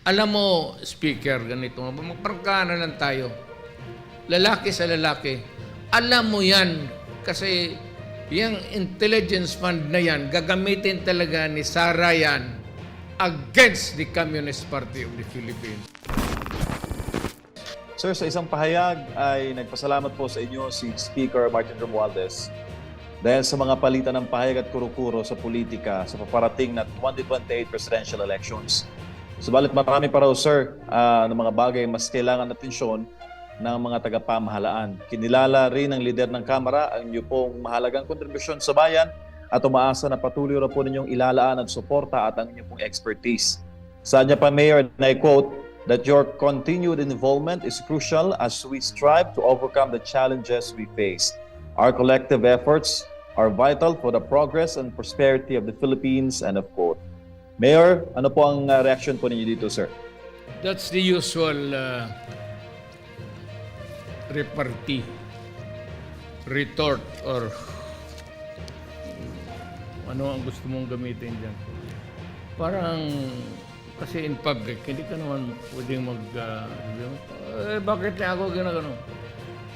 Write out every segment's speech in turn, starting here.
Alam mo, speaker, ganito, magparka na lang tayo. Lalaki sa lalaki. Alam mo yan, kasi yung intelligence fund na yan, gagamitin talaga ni Sara yan against the Communist Party of the Philippines. Sir, sa isang pahayag ay nagpasalamat po sa inyo si Speaker Martin Romualdez dahil sa mga palitan ng pahayag at kuro-kuro sa politika sa paparating na 2028 presidential elections. Subalit marami pa raw, sir, ah, ng mga bagay mas kailangan atensyon ng mga tagapamahalaan. Kinilala rin ng lider ng Kamara ang inyo pong mahalagang kontribusyon sa bayan at umaasa na patuloy ra po ninyong ilalaan at suporta at ang inyong pong expertise. Sa niya pa, Mayor, na quote, that your continued involvement is crucial as we strive to overcome the challenges we face. Our collective efforts are vital for the progress and prosperity of the Philippines, and of quote. Mayor, ano po ang uh, reaction po ninyo dito, sir? That's the usual uh, repartee, retort, or ano ang gusto mong gamitin dyan. Parang, kasi in public, hindi ka naman pwedeng mag, uh, mo, eh, bakit na ako ginagano?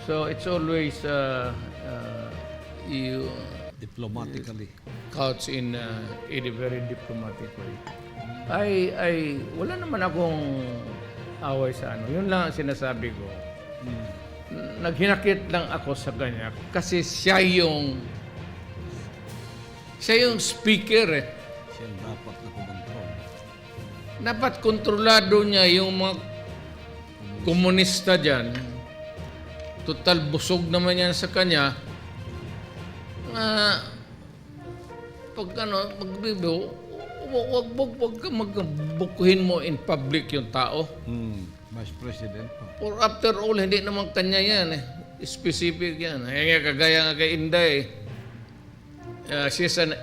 So, it's always, uh, uh, you diplomatically. couch in, uh, in a very diplomatic way. Ay, ay, wala naman akong away sa ano. Yun lang ang sinasabi ko. Naghinakit lang ako sa kanya kasi siya yung siya yung speaker eh. Siya ang dapat na kumontrol. Dapat kontrolado niya yung mga komunista dyan. Total busog naman yan sa kanya. Ah, pag ano, magbibo, wag, wag, wag, ka magbukuhin mo in public yung tao. Hmm. Vice President pa. Or after all, hindi naman kanya yan eh. Specific yan. Kaya kagaya nga kay Inday. Uh, she's an,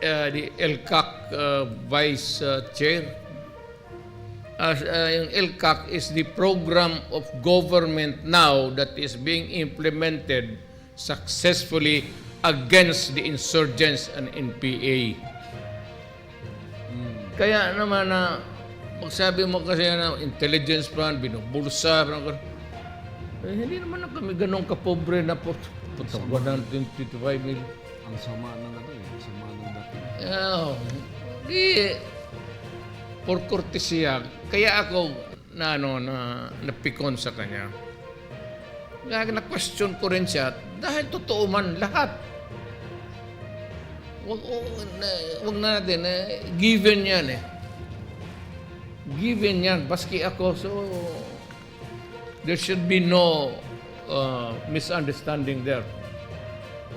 uh, the LCAC uh, Vice uh, Chair. As, uh, yung LCAC is the program of government now that is being implemented successfully against the insurgents and NPA. Kaya naman na magsabi mo kasi na intelligence plan, binubulsa. Eh, hindi naman na kami ganun kapobre na po. Puto, 125 million. Ang sama ng ano eh. Ang sama ng dating. Oh, di, for courtesya, kaya ako na ano na napikon sa kanya. Kaya na-question ko rin siya dahil totoo man lahat. Wag, wag, na, natin, eh, given yan eh. Given yan, baski ako, so there should be no uh, misunderstanding there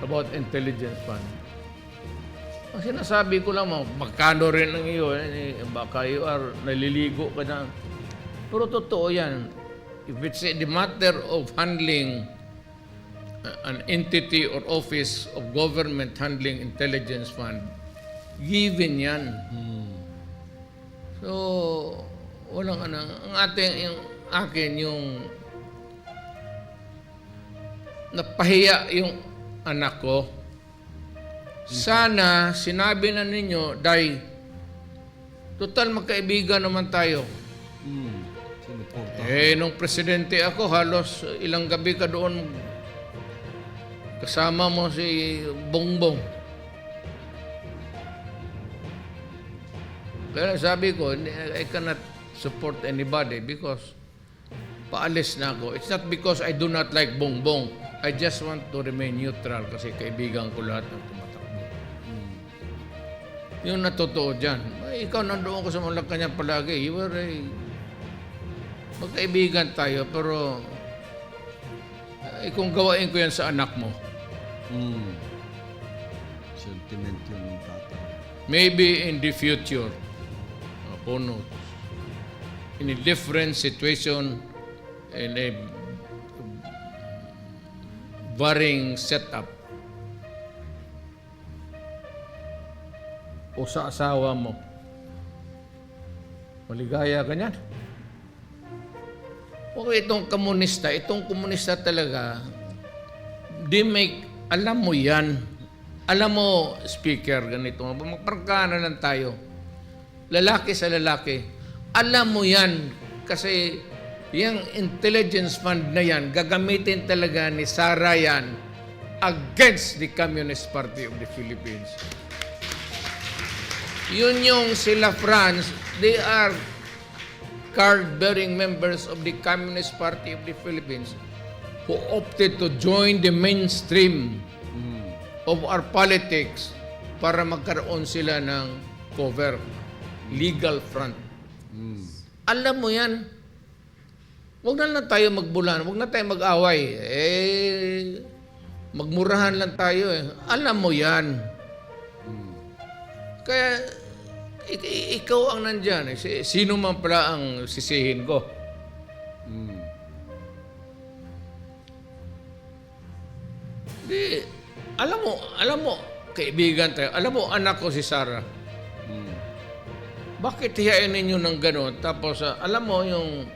about intelligence fund. Ang sinasabi ko lang, mga magkano rin ng iyo, eh, baka you are naliligo ka na. Pero totoo yan. If it's the matter of handling an entity or office of government handling intelligence fund, given yan. So, walang ano. Ang ating, yung akin, yung napahiya yung anak ko. Sana sinabi na ninyo, Day, total magkaibigan naman tayo. Hmm. Eh, nung presidente ako, halos ilang gabi ka doon kasama mo si Bongbong. Kaya sabi ko, I cannot support anybody because paalis na ako. It's not because I do not like Bongbong. I just want to remain neutral kasi kaibigan ko lahat ng tumatakbo. Yung natotoo dyan, ay, ikaw nandoon ko sa Malacanang palagi. You were a magkaibigan tayo, pero eh, kung gawain ko yan sa anak mo, Hmm. Sentiment yun ng tatay. maybe in the future, who knows, in a different situation, in a varying setup, o sa asawa mo, maligaya ka niyan. Okay, itong komunista, itong komunista talaga, they make, alam mo yan, alam mo, speaker, ganito, magparka na lang tayo. Lalaki sa lalaki. Alam mo yan kasi yung intelligence fund na yan, gagamitin talaga ni Sara yan against the Communist Party of the Philippines. Yun yung sila France, they are card-bearing members of the Communist Party of the Philippines who opted to join the mainstream of our politics para magkaroon sila ng cover, legal front. Alam mo yan. Huwag na lang tayo magbulan, huwag na tayo mag-away. Eh, magmurahan lang tayo eh. Alam mo yan. Kaya, ik- ikaw ang nandyan. Eh. Si- Sino man pala ang sisihin ko? Di, alam mo, alam mo, kaibigan tayo, alam mo, anak ko si Sarah. Bakit hiyain ninyo ng gano'n? Tapos, ah, alam mo yung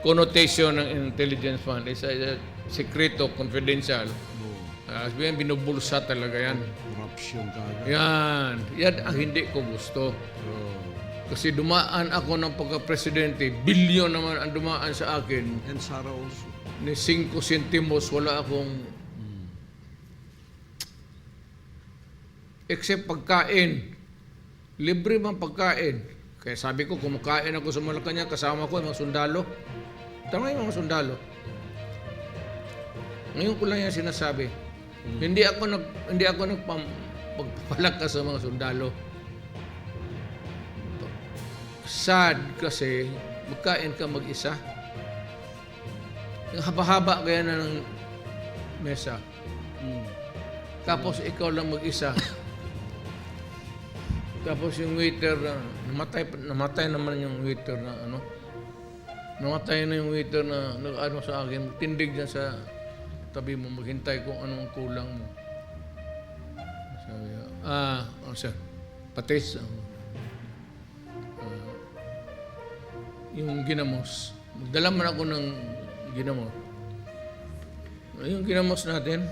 connotation ng intelligence fund is uh, sekreto, confidential. Uh, sabihin, binubulsa talaga yan. Corruption kagad. Yan. Yan ang hindi ko gusto. Oh. Kasi dumaan ako ng pagka-presidente, bilyon naman ang dumaan sa akin. And Sarah also. Ni 5 centimos, wala akong... Except pagkain. Libre mang pagkain. Kaya sabi ko, kumakain ako sa Malacanang, kasama ko yung mga sundalo. Tama yung mga sundalo. Ngayon ko lang yan sinasabi. Hindi ako nag hindi ako nagpam pagpapalakas sa mga sundalo. Sad kasi magkain ka mag-isa. Haba-haba kaya na ng mesa. Tapos ikaw lang mag-isa. Tapos yung waiter, na, namatay, namatay naman yung waiter na ano. Namatay na yung waiter na nag-ano sa akin. Tindig niya sa tabi mo, maghintay kung anong kulang mo. Sabi niya, ah, oh, sir, patis. ah, ah, yung ginamos. Magdala man ako ng ginamos. Yung ginamos natin,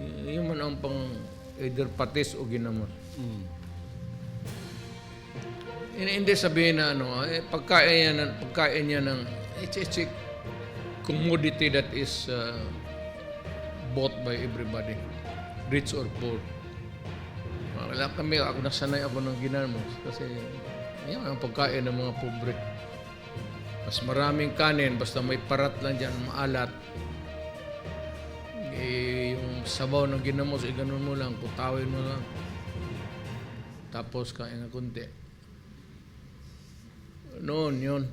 y- yun man ang pang either patis o ginamos. Hindi, hindi sabihin na ano, eh, pagkain niya ng, pagkain niya ng, it's, it's a commodity that is uh, bought by everybody, rich or poor. Ah, Wala kami, ako nasanay ako ng ginamos kasi yan ang pagkain ng mga pobre. Mas maraming kanin, basta may parat lang dyan, maalat. Eh, yung sabaw ng ginamos, eh, ganun mo lang, putawin mo lang. Tapos kain ng kunti. Noon, yun.